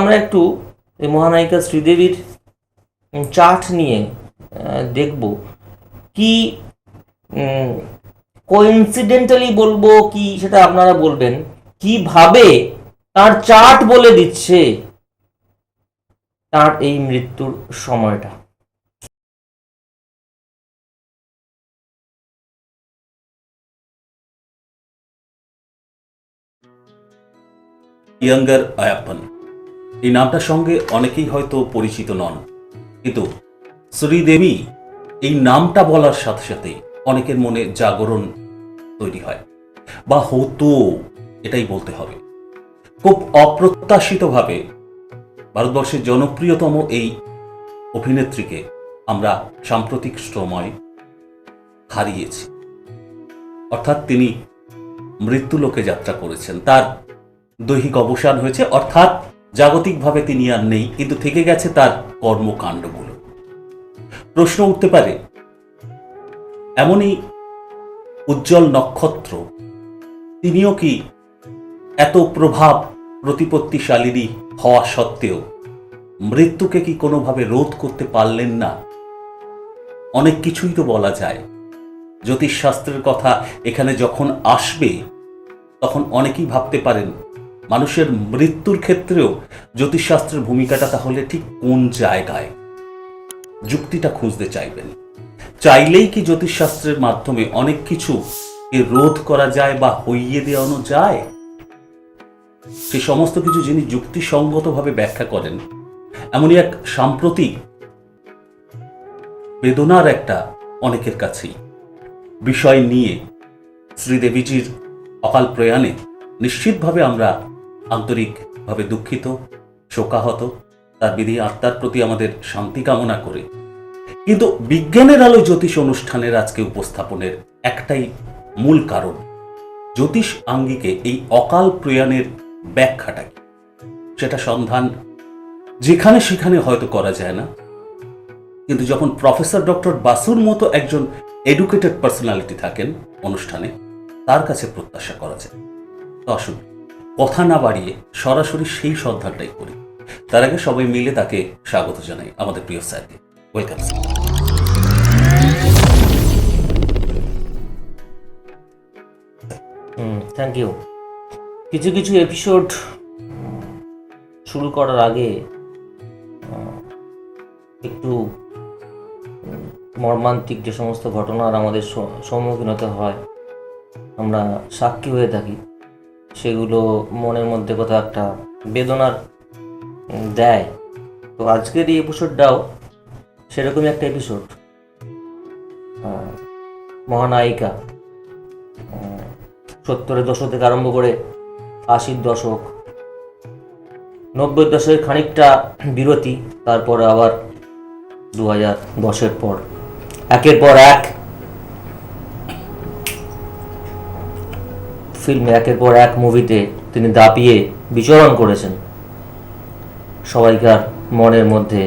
আমরা একটু এই মহানায়িকা শ্রীদেবীর চার্ট নিয়ে দেখব কি কোইন্সিডেন্টালি বলব কি সেটা আপনারা বলবেন, কীভাবে তার চার্ট বলে দিচ্ছে তার এই মৃত্যুর সময়টা। ইয়াঙ্গার আয়াপ্পন এই নামটার সঙ্গে অনেকেই হয়তো পরিচিত নন। কিন্তু শ্রীদেবী এই নামটা বলার সাথে সাথে অনেকের মনে জাগরণ তৈরি হয়। বা হতো, এটাই বলতে হবে। খুব অপ্রত্যাশিতভাবে ভারতবর্ষের জনপ্রিয়তম এই অভিনেত্রীকে আমরা সাম্প্রতিক সময় হারিয়েছি। অর্থাৎ তিনি মৃত্যুলোকে যাত্রা করেছেন। তার দৈহিক অবসান হয়েছে, অর্থাৎ জাগতিকভাবে তিনি আর নেই, কিন্তু থেকে গেছে তার কর্মকাণ্ডগুলো। প্রশ্ন উঠতে পারে, এমনই উজ্জ্বল নক্ষত্র, তিনিও কি এত প্রভাব প্রতিপত্তিশালীরই হওয়া সত্ত্বেও মৃত্যুকে কি কোনোভাবে রোধ করতে পারলেন না? অনেক কিছুই তো বলা যায়। জ্যোতিষশাস্ত্রের কথা এখানে যখন আসবে, তখন অনেকেই ভাবতে পারেন মানুষের মৃত্যুর ক্ষেত্রেও জ্যোতিষশাস্ত্রের ভূমিকাটা তাহলে ঠিক কোন জায়গায়? যুক্তিটা খুঁজতে চাইবেন। চাইলেই কি জ্যোতিষশাস্ত্রের মাধ্যমে অনেক কিছু রোধ করা যায় বা হইয়ে দেওয়ানো যায়? সে সমস্ত কিছু যিনি যুক্তিসঙ্গতভাবে ব্যাখ্যা করেন, এমনই এক সাম্প্রতিক বেদনার একটা অনেকের কাছেই। বিষয় নিয়ে শ্রীদেবীজির অকাল প্রয়াণে নিশ্চিতভাবে আমরা আন্তরিকভাবে দুঃখিত, শোকাহত, তার বিধি আত্মার প্রতি আমাদের শান্তি কামনা করে। কিন্তু বিজ্ঞানের আলো জ্যোতিষ অনুষ্ঠানের আজকে উপস্থাপনের একটাই মূল কারণ, জ্যোতিষ আঙ্গিকে এই অকাল প্রয়াণের ব্যাখ্যাটা কি? সেটা সন্ধান যেখানে সেখানে হয়তো করা যায় না। কিন্তু যখন প্রফেসর ডক্টর বাসুর মতো একজন এডুকেটেড পার্সোনালিটি থাকেন অনুষ্ঠানে, তার কাছে প্রত্যাশা করা যায়। তো কথা না বাড়িয়ে সরাসরি সেই সন্ধানটাই করি। তার আগে সবাই মিলে তাকে স্বাগত জানাই আমাদের প্রিয় স্যারকে। ওয়েলকাম থ্যাংক ইউ কিছু কিছু এপিসোড শুরু করার আগে একটু মর্মান্তিক যে সমস্ত ঘটনার আমাদের সম্মুখীন হতে হয়, আমরা সাক্ষী হয়ে থাকি। সেগুলো মনের মধ্যে কোথাও একটা বেদনার দেয়। তো আজকের এই এপিসোডটাও সেরকমই একটা এপিসোড মহানায়িকা সত্তরের দশক থেকে আরম্ভ করে আশির দশক, নব্বই দশকের খানিকটা বিরতি, তারপরে আবার দু হাজার দশের পর। একের পর এক ফিল্মে একের পর এক মুভিতে তিনি দাপিয়ে বিচরণ করেছেন। সবাইকার মনের মধ্যে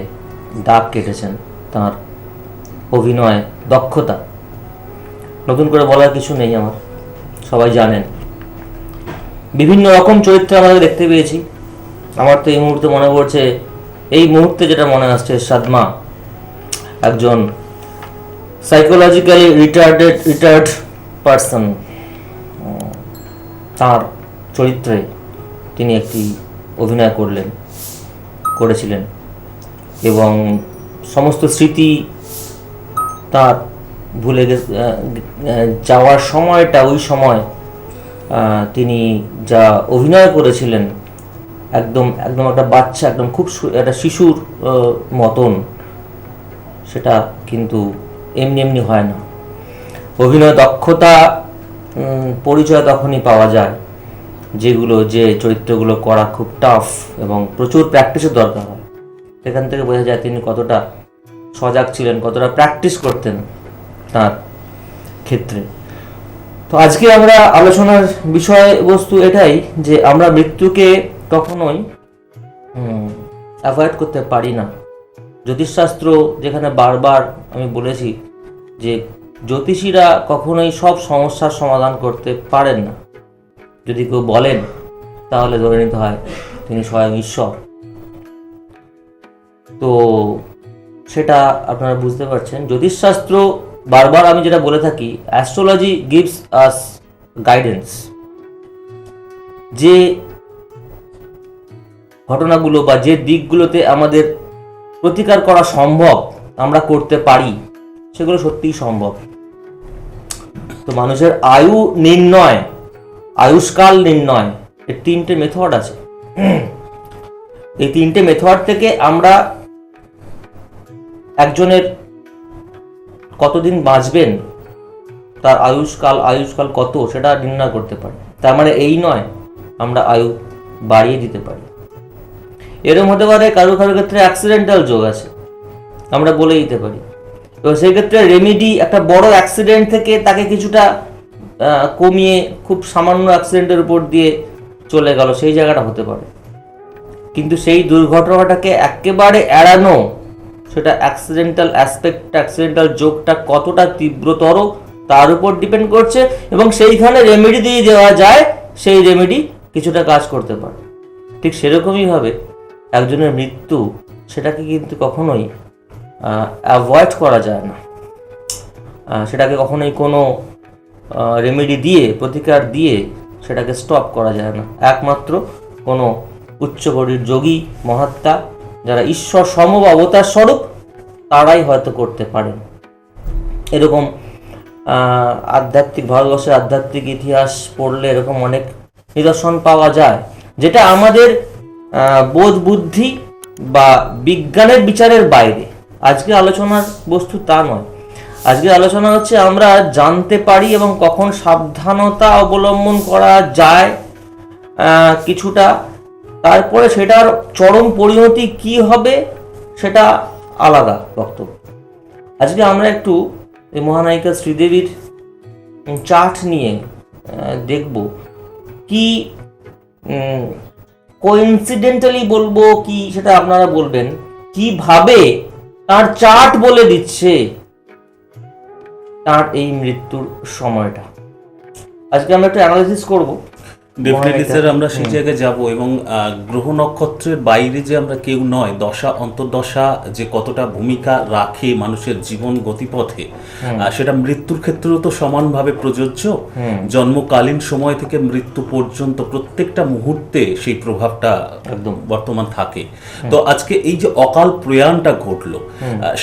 দাগ কেটেছেন তার অভিনয় দক্ষতা। নতুন করে বলার কিছু নেই আমার, সবাই জানেন। বিভিন্ন রকম চরিত্র আমরা দেখতে পেয়েছি। আমার তো এই মুহূর্তে মনে পড়ছে, এই মুহূর্তে যেটা মনে আসছে, সাদমা একজন সাইকোলজিক্যালি রিটার্ডেড রিটার্ড পার্সন তার চরিত্রে তিনি একটি অভিনয় করলেন, করেছিলেন এবং সমস্ত স্মৃতি তার ভুলে যাওয়ার সময়টা ওই সময় তিনি যা অভিনয় করেছিলেন একদম একদম একটা বাচ্চা, একদম খুব একটা শিশুর মতন, সেটা কিন্তু এমনি এমনি হয় না। অভিনয় দক্ষতা পরিচয় তখনই পাওয়া যায়, যেগুলো, যে চরিত্রগুলো করা খুব টাফ এবং প্রচুর প্র্যাকটিসের দরকার হয়। সেখান থেকে বোঝা যায় তিনি কতটা সজাগ ছিলেন, কতটা প্র্যাকটিস করতেন তার ক্ষেত্রে। তো আজকে আমরা আলোচনার বিষয়বস্তু এটাই যে আমরা মৃত্যুকে কখনোই অ্যাভয়েড করতে পারি না। জ্যোতিষশাস্ত্র যেখানে বারবার আমি বলেছি যে জ্যোতিষীরা কখনোই সব সমস্যার সমাধান করতে পারেন না। যদি কেউ বলেন, তাহলে ধরে নিতে হয় তিনি স্বয়ং ঈশ্বর। তো সেটা আপনারা বুঝতে পারছেন। জ্যোতিষশাস্ত্র বারবার আমি যেটা বলে থাকি অ্যাস্ট্রোলজি গিভস আস গাইডেন্স যে ঘটনাগুলো বা যে দিকগুলোতে আমাদের প্রতিকার করা সম্ভব, আমরা করতে পারি, সেগুলো সত্যিই সম্ভব। তো মানুষের আয়ু নির্ণয়, আয়ুষ্কাল নির্ণয়, এর তিনটে মেথড আছে। এই তিনটে মেথড থেকে আমরা একজনের কতদিন বাঁচবেন, তার আয়ুষ্কাল আয়ুষ্কাল কত সেটা নির্ণয় করতে পারি। তার মানে এই নয়, আমরা আয়ু বাড়িয়ে দিতে পারি। এরম হতে পারে কারও কারও ক্ষেত্রে অ্যাক্সিডেন্টাল যোগ আছে, আমরা বলে দিতে পারি। তো সেই ক্ষেত্রে রেমিডি একটা বড় অ্যাক্সিডেন্ট থেকে তাকে কিছুটা কমিয়ে খুব সামান্য অ্যাক্সিডেন্টের উপর দিয়ে চলে গেল। সেই জায়গাটা হতে পারে। কিন্তু সেই দুর্ঘটনাটাকে একেবারে এড়ানো, সেটা অ্যাক্সিডেন্টাল অ্যাসপেক্ট অ্যাক্সিডেন্টাল যোগটা কতটা তীব্রতর, তার উপর ডিপেন্ড করছে এবং সেইখানে রেমেডি দিয়ে দেওয়া যায়, সেই রেমেডি কিছুটা কাজ করতে পারে। ঠিক সেরকমইভাবে একজনের মৃত্যু, সেটাকে কিন্তু কখনোই অ্যাভয়েড করা যায় না। সেটাকে কখনোই কোনো রেমেডি দিয়ে, প্রতিকার দিয়ে সেটাকে স্টপ করা যায় না। একমাত্র কোনো উচ্চকোটির যোগী, মহাত্মা, যারা ঈশ্বর সমব অবতার স্বরূপ, তারাই হয়তো করতে পারেন। এরকম আধ্যাত্মিক, ভারতবর্ষের আধ্যাত্মিক ইতিহাস পড়লে এরকম অনেক নিদর্শন পাওয়া যায়। যেটা আমাদের বোধ বুদ্ধি বা বিজ্ঞানের বিচারের বাইরে। আজকে আলোচনার বস্তু তা নয়। আজকে আলোচনা হচ্ছে আমরা জানতে পারি এবং কখন সাবধানতা অবলম্বন করা যায় কিছুটা। তারপরে সেটার চরম পরিণতি কি হবে, সেটা আলাদা বক্তব্য। আজকে আমরা একটু এই মহানায়িকা শ্রীদেবীর চার্ট নিয়ে দেখব কি কোইন্সিডেন্টালি বলব কি সেটা আপনারা বলবেন। কীভাবে তার চার্ট বলে দিচ্ছে তার এই মৃত্যুর সময়টা। আজকে আমরা একটু অ্যানালিসিস করব। ডেফিনেটলি স্যার আমরা সেই জায়গায় যাব এবং গ্রহ নক্ষত্রের বাইরে যে আমরা কেউ নয় দশা অন্তর্দশা যে কতটা ভূমিকা রাখে মানুষের জীবন গতিপথে সেটা মৃত্যুর ক্ষেত্রেও তো সমানভাবে প্রযোজ্য। জন্মকালীন সময় থেকে মৃত্যু পর্যন্ত প্রত্যেকটা মুহূর্তে সেই প্রভাবটা একদম। বর্তমান থাকে। তো আজকে এই যে অকাল প্রয়াণটা ঘটলো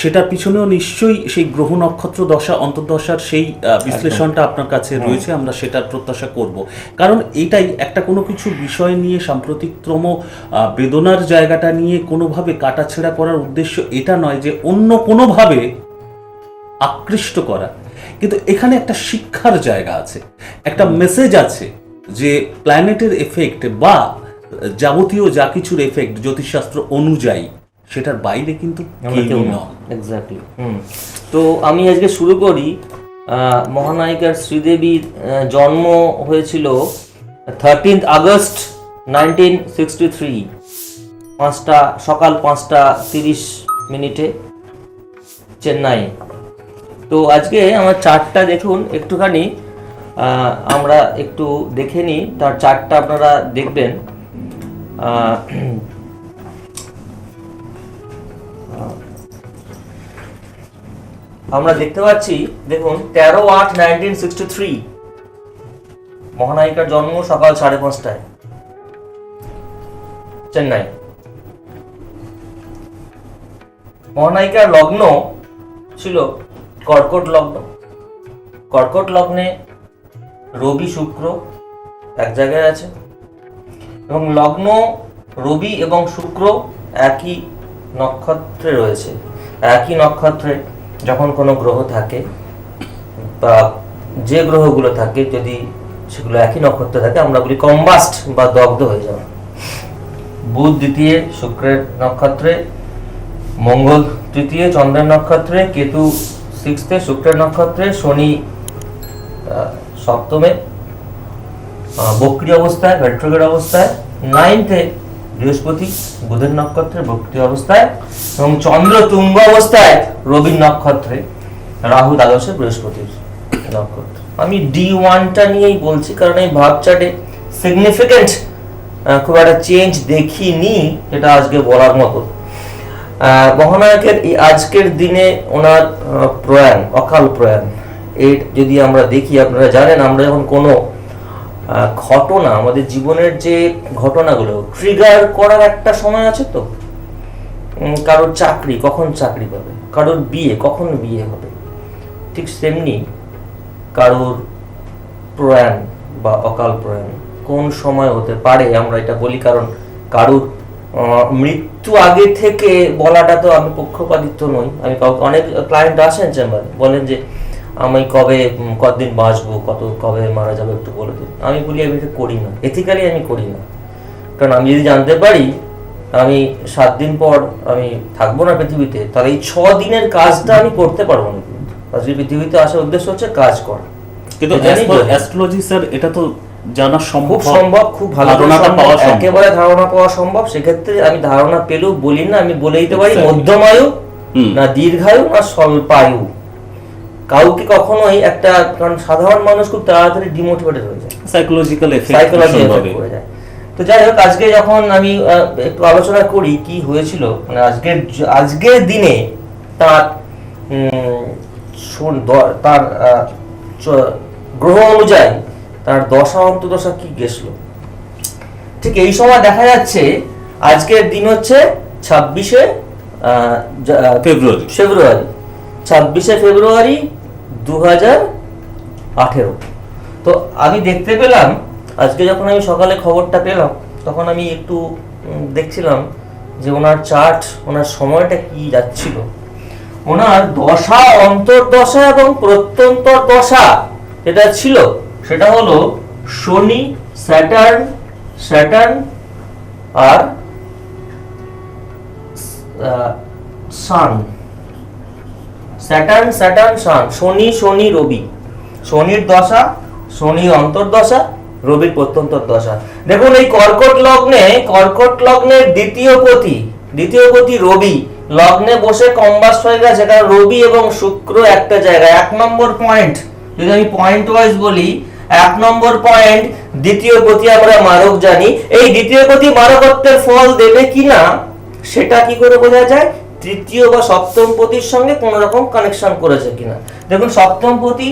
সেটার পিছনেও নিশ্চয়ই সেই গ্রহ নক্ষত্র দশা অন্তর্দশার সেই বিশ্লেষণটা আপনার কাছে রয়েছে আমরা সেটার প্রত্যাশা করব। কারণ এটাই একটা কোনো কিছু বিষয় নিয়ে সাম্প্রতিকতম বেদনার জায়গাটা নিয়ে কোনোভাবে কাটাছেড়া করার উদ্দেশ্য এটা নয় যে অন্য কোনোভাবে আকৃষ্ট করা। কিন্তু এখানে একটা শিক্ষার জায়গা আছে একটা মেসেজ আছে যে প্ল্যানেটের এফেক্ট বা যাবতীয় যা কিছুর এফেক্ট জ্যোতিষশাস্ত্র অনুযায়ী সেটার বাইরে কিন্তু এক্স্যাক্টলি তো আমি আজকে শুরু করি আহ, মহানায়িকার শ্রীদেবীর জন্ম হয়েছিল thirteenth August nineteen sixty three পাঁচটা, সকাল পাঁচটা তিরিশ মিনিটে চেন্নাই। তো আজকে আমার চার্টটা দেখুন, একটুখানি আমরা একটু দেখে নিই, তার চার্টটা আপনারা দেখবেন। আমরা দেখতে পাচ্ছি, দেখুন, তেরো আট নাইনটিন সিক্সটি থ্রি মহানায়িকার জন্ম সকাল সাড়ে পাঁচটায়। চেন্নাই। মহানায়িকার লগ্ন ছিল কর্কট লগ্ন। কর্কট লগ্নে রবি শুক্র এক জায়গায় আছে এবং লগ্ন রবি এবং শুক্র একই নক্ষত্রে রয়েছে। একই নক্ষত্রে যখন কোনো গ্রহ থাকে বা যে গ্রহগুলো থাকে যদি সেগুলো একই নক্ষত্রে থাকে, আমরা বলি কম্বাস্ট বা দগ্ধ হয়ে যাওয়া। বুধ দ্বিতীয়, শুক্রের নক্ষত্রে, মঙ্গল তৃতীয়, চন্দ্রের নক্ষত্রে, কেতু সিক্সথে, শুক্রের নক্ষত্রে, শনি সপ্তমে বক্রি অবস্থায় ভেট্রোগের অবস্থায় নাইনথে বৃহস্পতি, বুধের নক্ষত্রে, বক্রি অবস্থায়, এবং চন্দ্র তুঙ্গ অবস্থায় রবির নক্ষত্রে, রাহু দ্বাদশে বৃহস্পতির নক্ষত্র। আমি ডি ওয়ানটা নিয়েই বলছি, কারণ এই ভাব চার্টে সিগনিফিকেন্ট খুব একটা চেঞ্জ দেখিনি, এটা আজকে বলার মতো। মহানায়কের এই আজকের দিনে ওনার প্রয়াণ, অকাল প্রয়াণ, এর যদি আমরা দেখি, আপনারা জানেন, আমরা যখন কোনো ঘটনা, আমাদের জীবনের যে ঘটনাগুলো ট্রিগার করার একটা সময় আছে তো? কারোর চাকরি, কখন চাকরি পাবে? কারোর বিয়ে, কখন বিয়ে হবে? ঠিক তেমনি কারোর প্রয়াণ বা অকাল প্রয়াণ কোন সময় হতে পারে আমরা এটা বলি, কারণ কারোর মৃত্যু আগে থেকে বলাটা তো আমি পক্ষপাতিত্ব নই। আমি অনেক ক্লায়েন্ট আসেন চেম্বারে বলেন যে, আমি কবে কতদিন বাঁচবো, কত, কবে মারা যাব একটু বলে দিন। আমি বলি, আমি এটা করি না এথিক্যালি আমি করি না। কারণ আমি যদি জানতে পারি, আমি সাত দিন পর আমি থাকব না পৃথিবীতে, তাহলে এই ছ দিনের কাজটা আমি করতে পারব না আজকে পৃথিবীতে আসার উদ্দেশ্য হচ্ছে কাজ করা। কিন্তু অ্যাস্ট্রোলজি স্যার এটা তো জানা সম্ভব সম্ভব খুব ভালো ধারণাটা পাওয়া সম্ভব। একেবারে ধারণা পাওয়া সম্ভব। সেক্ষেত্রে আমি ধারণা পেলেও বলি না আমি বলে দিতে পারি মধ্যমায়ু না দীর্ঘায়ু না স্বল্পায়ু। কাউকে কখনোই একটা কারণ সাধারণ মানুষ খুব তাড়াতাড়ি ডিমোটিভেটেড হয়ে যায়। সাইকোলজিক্যাল এফেক্ট সাইকোলজি করে যায়। তো যাই হোক আজকে যখন আমি একটু আলোচনা করি কি হয়েছিল মানে আজকের আজকের দিনে তার তার গ্রহ অনুযায়ী তার দশা অন্তদশা কি গেছিল? ঠিক এই সময় দেখা যাচ্ছে আজকের দিন হচ্ছে ছাব্বিশে ফেব্রুয়ারি। ফেব্রুয়ারি। ছাব্বিশে ফেব্রুয়ারি দু হাজার আঠেরো। তো আমি দেখতে পেলাম আজকে যখন আমি সকালে খবরটা পেলাম তখন আমি একটু দেখছিলাম যে ওনার চার্ট ওনার সময়টা কি যাচ্ছিল। ওনার দশা, অন্তর্দশা এবং প্রত্যন্তর দশা যেটা ছিল, সেটা হলো শনি, স্যাটার্ন স্যাটার্ন আর সান। Saturn Saturn, sun. শনি শনি, রবি। শনির দশা, শনি অন্তর্দশা, রবির প্রত্যন্তর দশা দেখুন এই কর্কট লগ্নে, কর্কট লগ্নের দ্বিতীয় পতি দ্বিতীয় পতি রবি। লগ্নে বসে কম্বাস হয়ে গেছে, কারণ রবি এবং শুক্র একটা জায়গায়। এক নম্বর পয়েন্ট যদি আমি পয়েন্ট ওয়াইজ বলি, এক নম্বর পয়েন্ট দ্বিতীয় পতি আমরা মারক জানি। এই দ্বিতীয় পতি মারকত্বের ফল দেবে কিনা, সেটা কি করে বোঝা যায়? তৃতীয় বা সপ্তম পতির সঙ্গে কোন রকম কানেকশন করেছে কিনা। দেখুন, সপ্তম পতি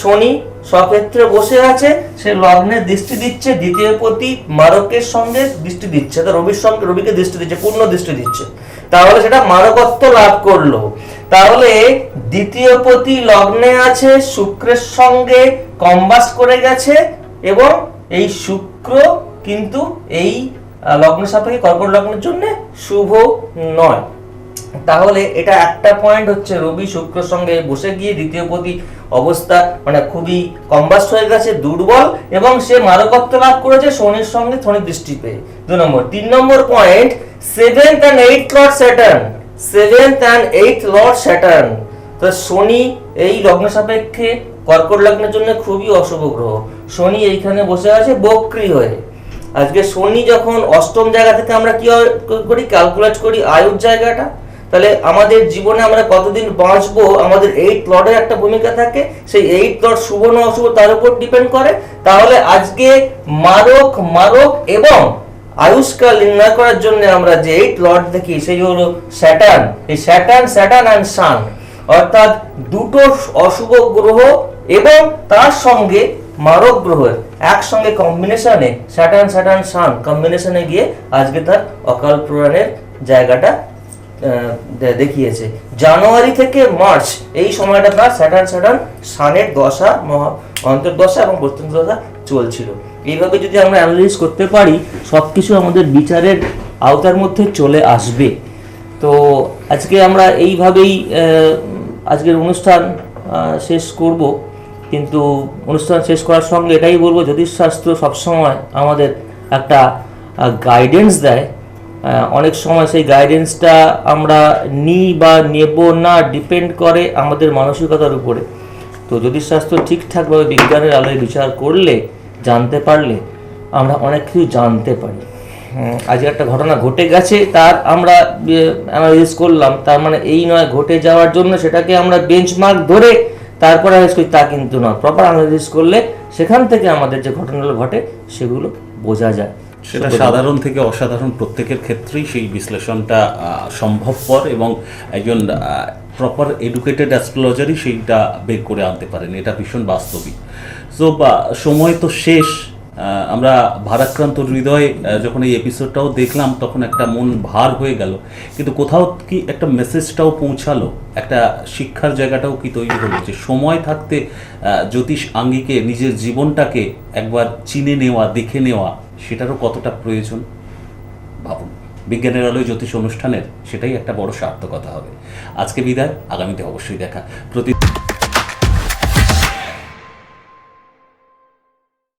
শনি স্বক্ষেত্রে বসে আছে, সে লগ্নে দৃষ্টি দিচ্ছে, দ্বিতীয় পতি মারকের সঙ্গে দৃষ্টি দিচ্ছে, তো রবির সঙ্গে রবিকে দৃষ্টি দিচ্ছে, পূর্ণ দৃষ্টি দিচ্ছে। তাহলে সেটা মারকত্ব লাভ করল। তাহলে দ্বিতীয় পতি লগ্নে আছে, শুক্রের সঙ্গে কম্বাস করে গেছে, এবং এই শুক্র কিন্তু এই লগ্ন সাপেক্ষে কর্কট লগ্নের জন্য শুভ নয়। তাহলে এটা একটা পয়েন্ট হচ্ছে রবি শুক্র সঙ্গে বসে গিয়ে দ্বিতীয় পতি অবস্থা। মানে খুবই কম্বাস হয়ে গেছে দুর্বল এবং সে মারকত্ব লাভ করেছে শনির সঙ্গে শনি দৃষ্টি পেয়ে। দু নম্বর। তিন নম্বর point seventh and eight lord Saturn seventh and eight lord Saturn তো শনি এই লগ্ন সাপেক্ষে কর্কট লগ্নের জন্য খুবই অশুভ গ্রহ। শনি এইখানে বসে আছে বক্রি হয়ে। আজকে শনি যখন অষ্টম জায়গা থেকে আমরা কি করি? ক্যালকুলেট করি আয়ুর জায়গাটা। তাহলে আমাদের জীবনে আমরা কতদিন বাঁচবো? আমাদের এইট লর্ডের একটা ভূমিকা থাকে। সেই এইট লর্ড শুভ না অশুভ তার উপর ডিপেন্ড করে। তাহলে আজকে মারক মারক এবং আয়ুষ্কাল নির্ণয় করার জন্য আমরা যে এইট লর্ড দেখি, সেই হলো স্যাটার্ন এই স্যাটার্ন স্যাটার্ন অ্যান্ড সান অর্থাৎ দুটো অশুভ গ্রহ এবং তার সঙ্গে মারক গ্রহের একসঙ্গে কম্বিনেশনে স্যাটার্ন স্যাটার্ন সান কম্বিনেশনে গিয়ে আজকে তার অকাল প্রয়াণের জায়গাটা দেখিয়েছে। জানুয়ারি থেকে মার্চ, এই সময়টা তার স্যাটার্ন স্যাটার্ন, সানের দশা, মহা অন্তর্দশা এবং প্রত্যন্ত দশা চলছিল। এইভাবে যদি আমরা অ্যানালিস করতে পারি সব কিছু আমাদের বিচারের আওতার মধ্যে চলে আসবে। তো আজকে আমরা এইভাবেই আজকের অনুষ্ঠান শেষ করব। কিন্তু অনুষ্ঠান শেষ করার সঙ্গে এটাই বলব, জ্যোতিষশাস্ত্র সবসময় আমাদের একটা গাইডেন্স দেয়। অনেক সময় সেই গাইডেন্সটা আমরা নিই বা নেব না ডিপেন্ড করে আমাদের মানসিকতার উপরে। তো জ্যোতিষশাস্ত্র ঠিকঠাকভাবে বিজ্ঞানের আলোয় বিচার করলে, জানতে পারলে, আমরা অনেক কিছু জানতে পারি। আজকে একটা ঘটনা ঘটে গেছে, তার আমরা অ্যানালাইজ করলাম। তার মানে এই নয়, ঘটে যাওয়ার জন্য সেটাকে আমরা বেঞ্চমার্ক ধরে তারপরে অ্যানালাইজ করি, তা কিন্তু না প্রপার অ্যানালাইজ করলে সেখান থেকে আমাদের যে ঘটনাগুলো ঘটে, সেগুলো বোঝা যায়। সেটা সাধারণ থেকে অসাধারণ প্রত্যেকের ক্ষেত্রেই সেই বিশ্লেষণটা সম্ভবপর এবং একজন প্রপার এডুকেটেড অ্যাস্ট্রোলজারই সেইটা বের করে আনতে পারেন। এটা ভীষণ বাস্তবিক। সো সময় তো শেষ। আমরা ভারাক্রান্ত হৃদয়ে যখন এই এপিসোডটাও দেখলাম তখন একটা মন ভার হয়ে গেল। কিন্তু কোথাও কি একটা মেসেজটাও পৌঁছালো? একটা শিক্ষার জায়গাটাও কি তৈরি হলো? যে সময় থাকতে জ্যোতিষ আঙ্গিকে নিজের জীবনটাকে একবার চিনে নেওয়া দেখে নেওয়া সেটারও কতটা প্রয়োজন? ভাবুন, বিজ্ঞানের আলোয় জ্যোতিষ অনুষ্ঠানের সেটাই একটা বড় সার্থকতা হবে। আজকে বিদায়, আগামীতে অবশ্যই দেখা। প্রতি